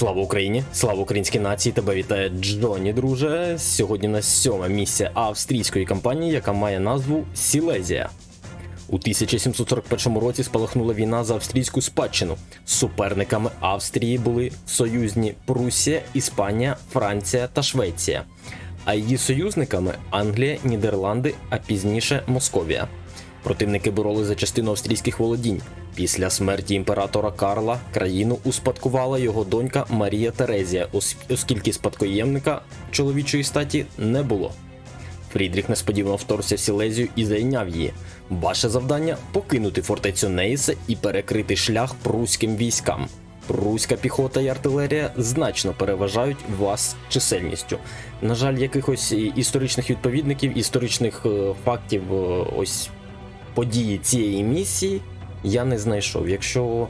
Слава Україні! Слава українській нації! Тебе вітає Джоні, друже. Сьогодні на сьоме місце австрійської кампанії, яка має назву Сілезія. У 1741 році спалахнула війна за австрійську спадщину. Суперниками Австрії були союзні Прусія, Іспанія, Франція та Швеція. А її союзниками Англія, Нідерланди, а пізніше Московія. Противники боролись за частину австрійських володінь. Після смерті імператора Карла країну успадкувала його донька Марія Терезія, ос- оскільки спадкоємника чоловічої статі не було. Фрідріх несподівано вторгся в Сілезію і зайняв її. Ваше завдання покинути фортецю Нейсе і перекрити шлях пруським військам. Пруська піхота і артилерія значно переважають вас чисельністю. На жаль, якихось історичних відповідників, історичних е, фактів, е, ось події цієї місії я не знайшов. Якщо,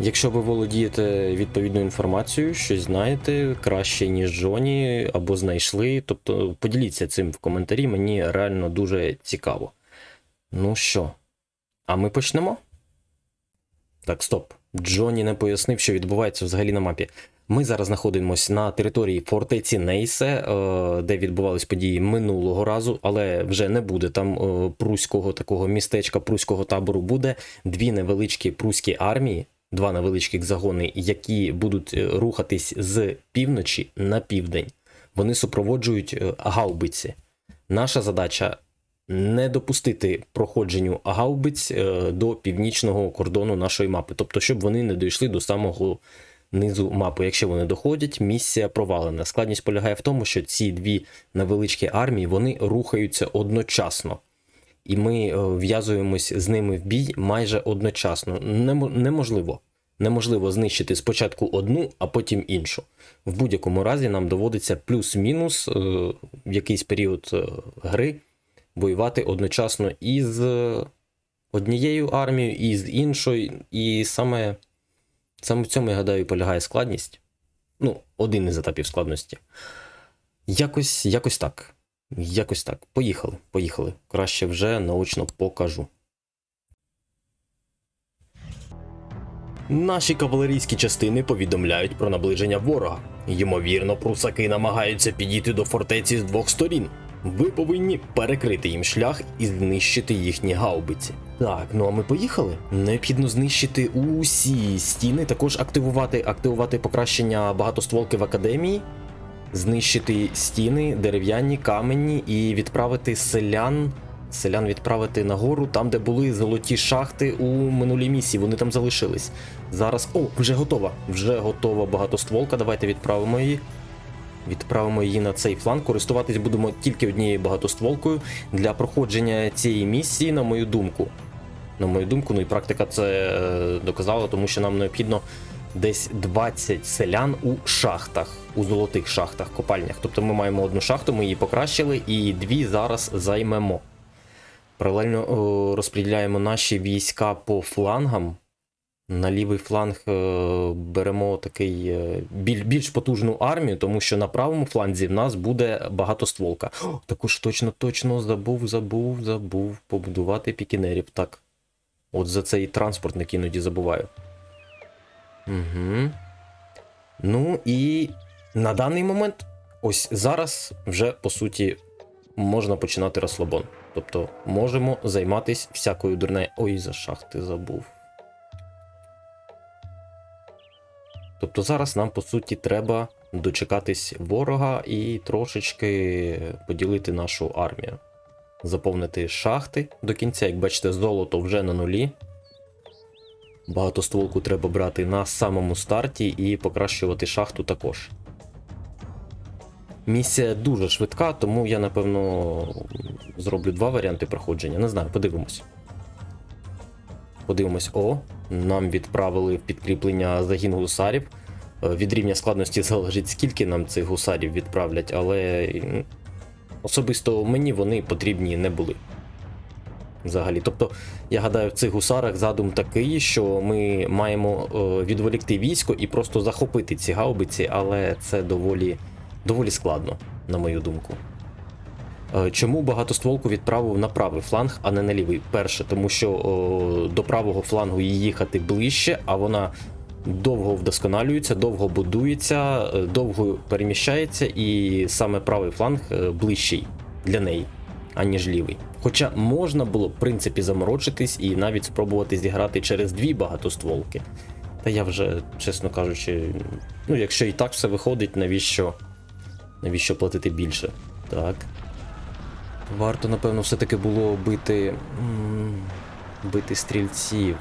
якщо ви володієте відповідною інформацією, щось знаєте краще, ніж Джоні, або знайшли, тобто поділіться цим в коментарі, мені реально дуже цікаво. Ну що, а ми почнемо? Так, стоп. Джоні не пояснив, що відбувається взагалі на мапі. Ми зараз знаходимося на території фортеці Нейсе, е, де відбувались події минулого разу, але вже не буде там е, пруського такого містечка, пруського табору. Буде дві невеличкі пруські армії, два невеличких загони, які будуть е, рухатись з півночі на південь. Вони супроводжують гаубиці. Наша задача не допустити проходженню гаубиць е, до північного кордону нашої мапи, тобто, щоб вони не дійшли до самого низу мапи. Якщо вони доходять, місія провалена. Складність полягає в тому, що ці дві невеличкі армії вони рухаються одночасно. І ми е, в'язуємось з ними в бій майже одночасно. Неможливо. Неможливо знищити спочатку одну, а потім іншу. В будь-якому разі нам доводиться плюс-мінус е, в якийсь період е, гри воювати одночасно із е, однією армією, і з іншою. І саме, саме в цьому, я гадаю, полягає складність. Ну, один із етапів складності. Якось, якось так. Якось так. Поїхали, поїхали. Краще вже наочно покажу. Наші кавалерійські частини повідомляють про наближення ворога. Ймовірно, прусаки намагаються підійти до фортеці з двох сторін. Ви повинні перекрити їм шлях і знищити їхні гаубиці. Так, ну а ми поїхали. Необхідно знищити усі стіни, також активувати, активувати покращення багатостволки в академії, знищити стіни, дерев'яні, каменні і відправити селян. Селян відправити нагору, там, де були золоті шахти у минулій місії, вони там залишились. Зараз. О, вже готова. Вже готова багатостволка. Давайте відправимо її. Відправимо її на цей фланг. Користуватись будемо тільки однією багатостволкою для проходження цієї місії, на мою думку. На мою думку, ну і практика це е, доказала, тому що нам необхідно десь 20 селян у шахтах, у золотих шахтах, копальнях. Тобто ми маємо одну шахту, ми її покращили, і дві зараз займемо. Паралельно о, розподіляємо наші війська по флангам. На лівий фланг е, беремо такий е, біль, більш потужну армію, тому що на правому фланзі в нас буде багатостволка. О, також точно, точно забув, забув, забув побудувати пікінерів. Так. От за цей транспортник іноді забуваю. Угу. Ну і на даний момент, ось зараз вже по суті можна починати розслабон. Тобто можемо займатися всякою дурнею. Ой, за шахти забув. Тобто зараз нам по суті треба дочекатись ворога і трошечки поділити нашу армію. Заповнити шахти до кінця. Як бачите, золото вже на нулі. Багатостволку треба брати на самому старті і покращувати шахту також. Місія дуже швидка, тому я напевно зроблю два варіанти проходження. Не знаю, подивимось. Подивимось, о, нам відправили підкріплення загін гусарів. Е, Від рівня складності залежить, скільки нам цих гусарів відправлять, але особисто мені вони потрібні не були. Взагалі. Тобто, я гадаю, в цих гусарах задум такий, що ми маємо е, відволікти військо і просто захопити ці гаубиці, але це доволі, доволі складно, на мою думку. Е, Чому багатостволку відправив на правий фланг, а не на лівий? Перше, тому що о, до правого флангу їй їхати ближче, а вона довго вдосконалюється, довго будується, е, довго переміщається, і саме правий фланг е, ближчий для неї, аніж лівий. Хоча можна було, в принципі, заморочитись і навіть спробувати зіграти через дві багатостволки. Та я вже, чесно кажучи, ну, якщо і так все виходить, навіщо, навіщо платити більше? Так. Варто, напевно, все-таки було бити. бити стрільців.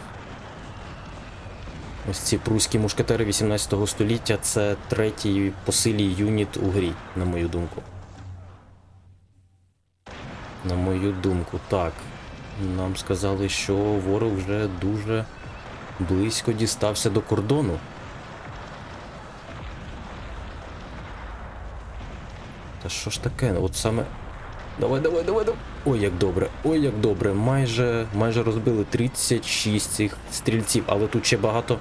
Ось ці прусські мушкетери 18 століття це третій по силі юніт у грі, на мою думку. На мою думку, так. Нам сказали, що ворог вже дуже близько дістався до кордону. Та що ж таке? От саме. Давай, давай, давай, давай. Ой, як добре, ой, як добре. Майже, майже розбили 36 цих стрільців, але тут ще багато,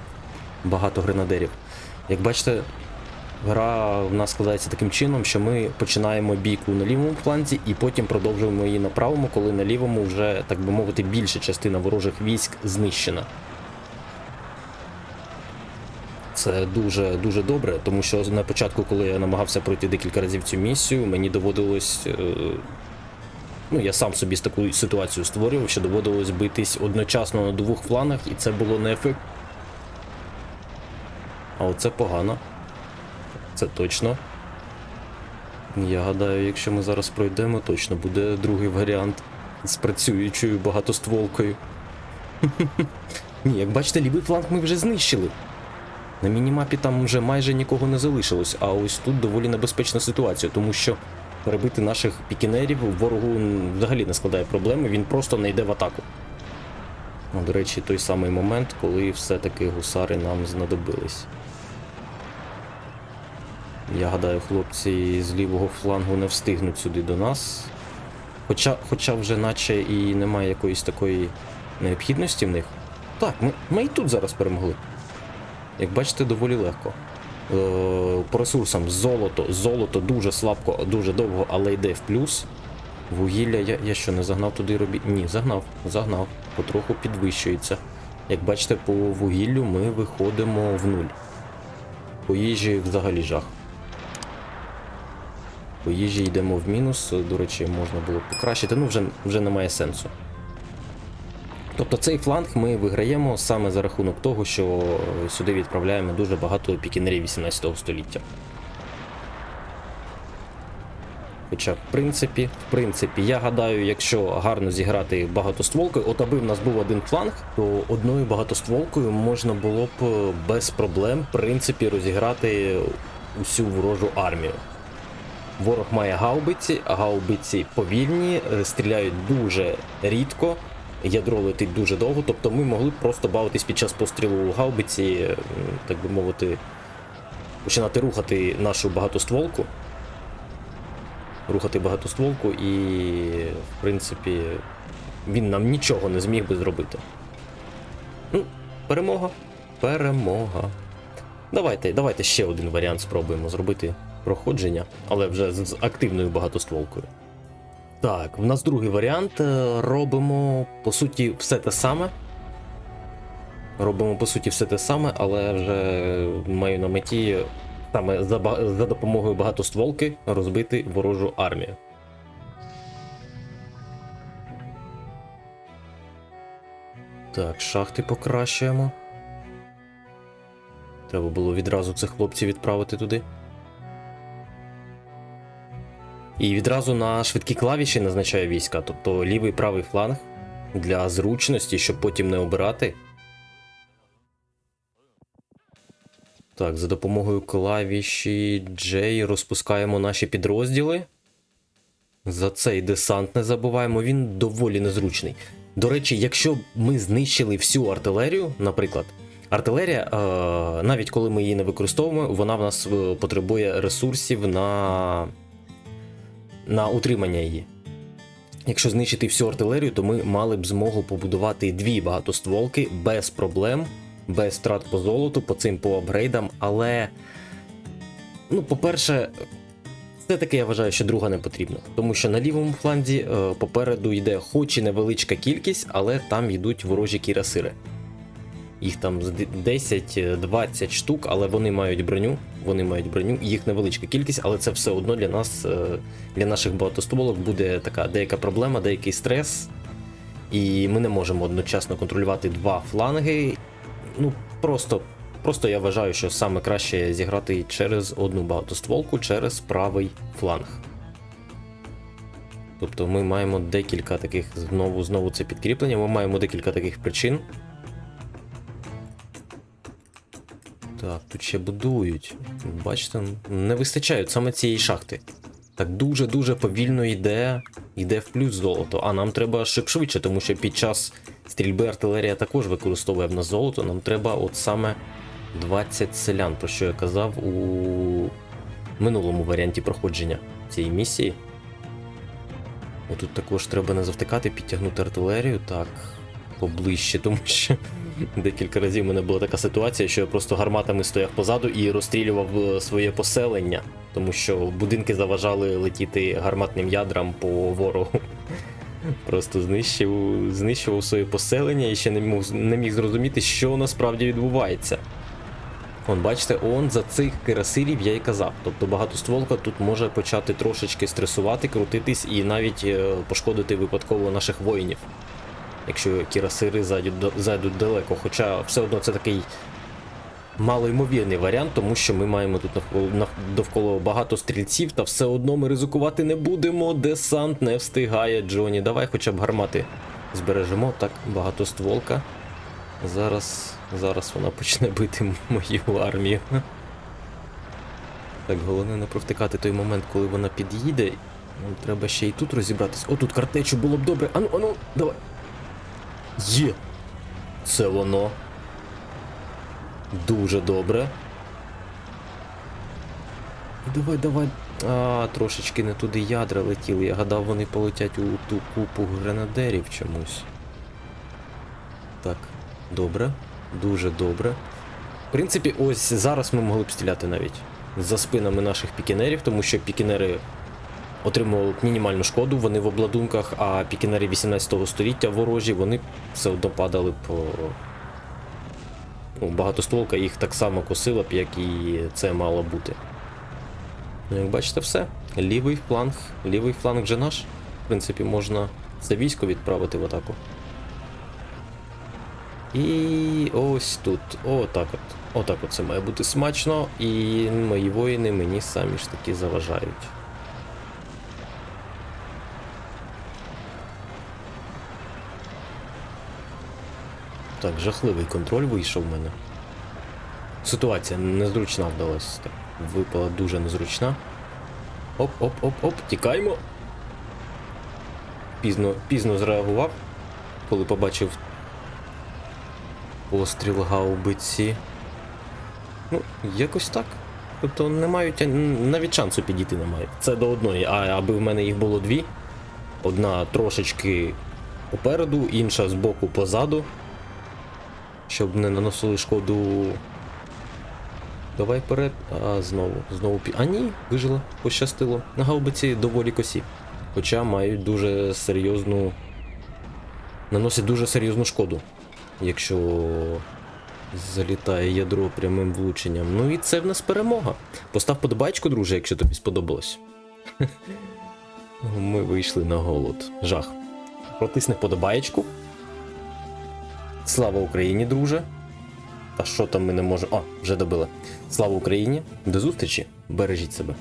багато гренадерів. Як бачите, гра в нас складається таким чином, що ми починаємо бійку на лівому фланзі і потім продовжуємо її на правому, коли на лівому вже, так би мовити, більша частина ворожих військ знищена. Це дуже дуже добре, тому що на початку, коли я намагався пройти декілька разів цю місію, мені доводилось. Ну, я сам собі з таку ситуацію створював, що доводилось битись одночасно на двох флангах, і це було не ефект. А оце погано. Це точно. Я гадаю, якщо ми зараз пройдемо, точно буде другий варіант з працюючою багатостволкою. Ні, як бачите, лівий фланг ми вже знищили. На мінімапі там вже майже нікого не залишилось, а ось тут доволі небезпечна ситуація, тому що перебити наших пікінерів ворогу взагалі не складає проблеми, він просто не йде в атаку. Ну, До речі, той самий момент, коли все-таки гусари нам знадобились. Я гадаю, хлопці з лівого флангу не встигнуть сюди до нас. Хоча, хоча вже наче і немає якоїсь такої необхідності в них. Так, ми, ми і тут зараз перемогли. Як бачите, доволі легко. Е, по ресурсам золото, золото дуже слабко, дуже довго, але йде в плюс. Вугілля, я, я що, не загнав туди робіт? Ні, загнав, загнав. Потроху підвищується. Як бачите, по вугіллю ми виходимо в нуль. По їжі взагалі жах. По їжі йдемо в мінус. До речі, можна було покращити, ну вже, вже немає сенсу. Тобто цей фланг ми виграємо саме за рахунок того, що сюди відправляємо дуже багато пікінерів 18 століття. Хоча, в принципі, в принципі, я гадаю, якщо гарно зіграти багатостволкою, от аби в нас був один фланг, то одною багатостволкою можна було б е, без проблем, в принципі, розіграти усю ворожу армію. Ворог має гаубиці, а гаубиці повільні, е, стріляють дуже рідко, ядро летить дуже довго, тобто ми могли б просто бавитись під час пострілу у гаубиці, так би мовити, починати рухати нашу багатостволку. Рухати багатостволку і, в принципі, він нам нічого не зміг би зробити. Ну, перемога. Перемога. Давайте, давайте ще один варіант спробуємо зробити проходження, але вже з активною багатостволкою. Так, в нас другий варіант. Е, Робимо, по суті, все те саме. Робимо, по суті, все те саме, але вже маю на меті саме за, за допомогою багатостволки розбити ворожу армію. Так, шахти покращуємо. Треба було відразу цих хлопців відправити туди. І відразу на швидкі клавіші назначаю війська, тобто лівий правий фланг для зручності, щоб потім не обирати. Так, за допомогою клавіші J розпускаємо наші підрозділи. За цей десант не забуваємо, він доволі незручний. До речі, якщо ми знищили всю артилерію, наприклад, артилерія, е, навіть коли ми її не використовуємо, вона в нас е, потребує ресурсів на, на утримання її. Якщо знищити всю артилерію, то ми мали б змогу побудувати дві багатостволки без проблем, без втрат по золоту, по цим по апгрейдам, але, ну, по-перше, все-таки я вважаю, що друга не потрібно. Тому що на лівому фланзі е, попереду йде хоч і невеличка кількість, але там йдуть ворожі кірасири. Їх там 10-20 штук, але вони мають броню. Вони мають броню, їх невеличка кількість, але це все одно для нас, е, для наших багатостволок буде така деяка проблема, деякий стрес. І ми не можемо одночасно контролювати два фланги. Ну, просто, просто я вважаю, що саме краще зіграти через одну багатостволку, через правий фланг. Тобто ми маємо декілька таких знову знову це підкріплення. Ми маємо декілька таких причин. Так, тут ще будують. Бачите, не вистачають саме цієї шахти. Так дуже-дуже повільно йде, йде в плюс золото. А нам треба ще швидше, тому що під час стрільби артилерія також використовує в нас золото. Нам треба от саме 20 селян, про що я казав у минулому варіанті проходження цієї місії. Отут також треба не завтикати, підтягнути артилерію так поближче, тому що декілька разів у мене була така ситуація, що я просто гарматами стояв позаду і розстрілював е, своє поселення, тому що будинки заважали летіти гарматним ядрам по ворогу. Просто знищив, знищував своє поселення і ще не міг, не міг зрозуміти, що насправді відбувається. Он, бачите, он за цих кирасирів я й казав. Тобто багатостволка тут може почати трошечки стресувати, крутитись і навіть е, пошкодити випадково наших воїнів. Якщо кірасири зайдуть, зайдуть далеко. Хоча все одно це такий малоймовірний варіант, тому що ми маємо тут довкола багато стрільців, та все одно ми ризикувати не будемо. Десант не встигає, Джоні. Давай хоча б гармати збережемо. Так, багатостволка. Зараз, зараз вона почне бити мою армію. Так, головне не провтикати той момент, коли вона під'їде. Треба ще і тут розібратись. О, тут картечу було б добре. Ану, ану, давай. Є. Це воно. Дуже добре. Давай, давай. А, трошечки не туди ядра летіли. Я гадав, вони полетять у ту купу гренадерів чомусь. Так, добре. Дуже добре. В принципі, ось зараз ми могли б стріляти навіть за спинами наших пікінерів, тому що пікінери отримували мінімальну шкоду, вони в обладунках, а пікінери 18 століття ворожі, вони все одно падали б. Ну, багатостволка їх так само косила б, як і це мало бути. Ну, як бачите, все. Лівий фланг, лівий фланг вже наш. В принципі, можна це військо відправити в атаку. І ось тут. Отак от. Отак от це має бути смачно, і мої воїни мені самі ж таки заважають. Так, жахливий контроль вийшов в мене. Ситуація незручна вдалася. Випала дуже незручна. Оп-оп-оп-оп, тікаємо. Пізно, пізно зреагував, коли побачив постріл гаубиці. Ну, якось так. Тобто не мають навіть шансу підійти не мають. Це до одної. А аби в мене їх було дві. Одна трошечки попереду, інша збоку позаду. Щоб не наносили шкоду. Давай вперед. А знову, знову пі. А ні, вижила, пощастило. На гаубиці доволі косі. Хоча мають дуже серйозну. Наносять дуже серйозну шкоду, якщо залітає ядро прямим влученням. Ну і це в нас перемога. Постав подобайку, друже, якщо тобі сподобалось. Ми вийшли на голод. Жах. Протисни подобаєчку. Слава Україні, друже. Та що там ми не можемо. А, вже добили. Слава Україні. До зустрічі. Бережіть себе.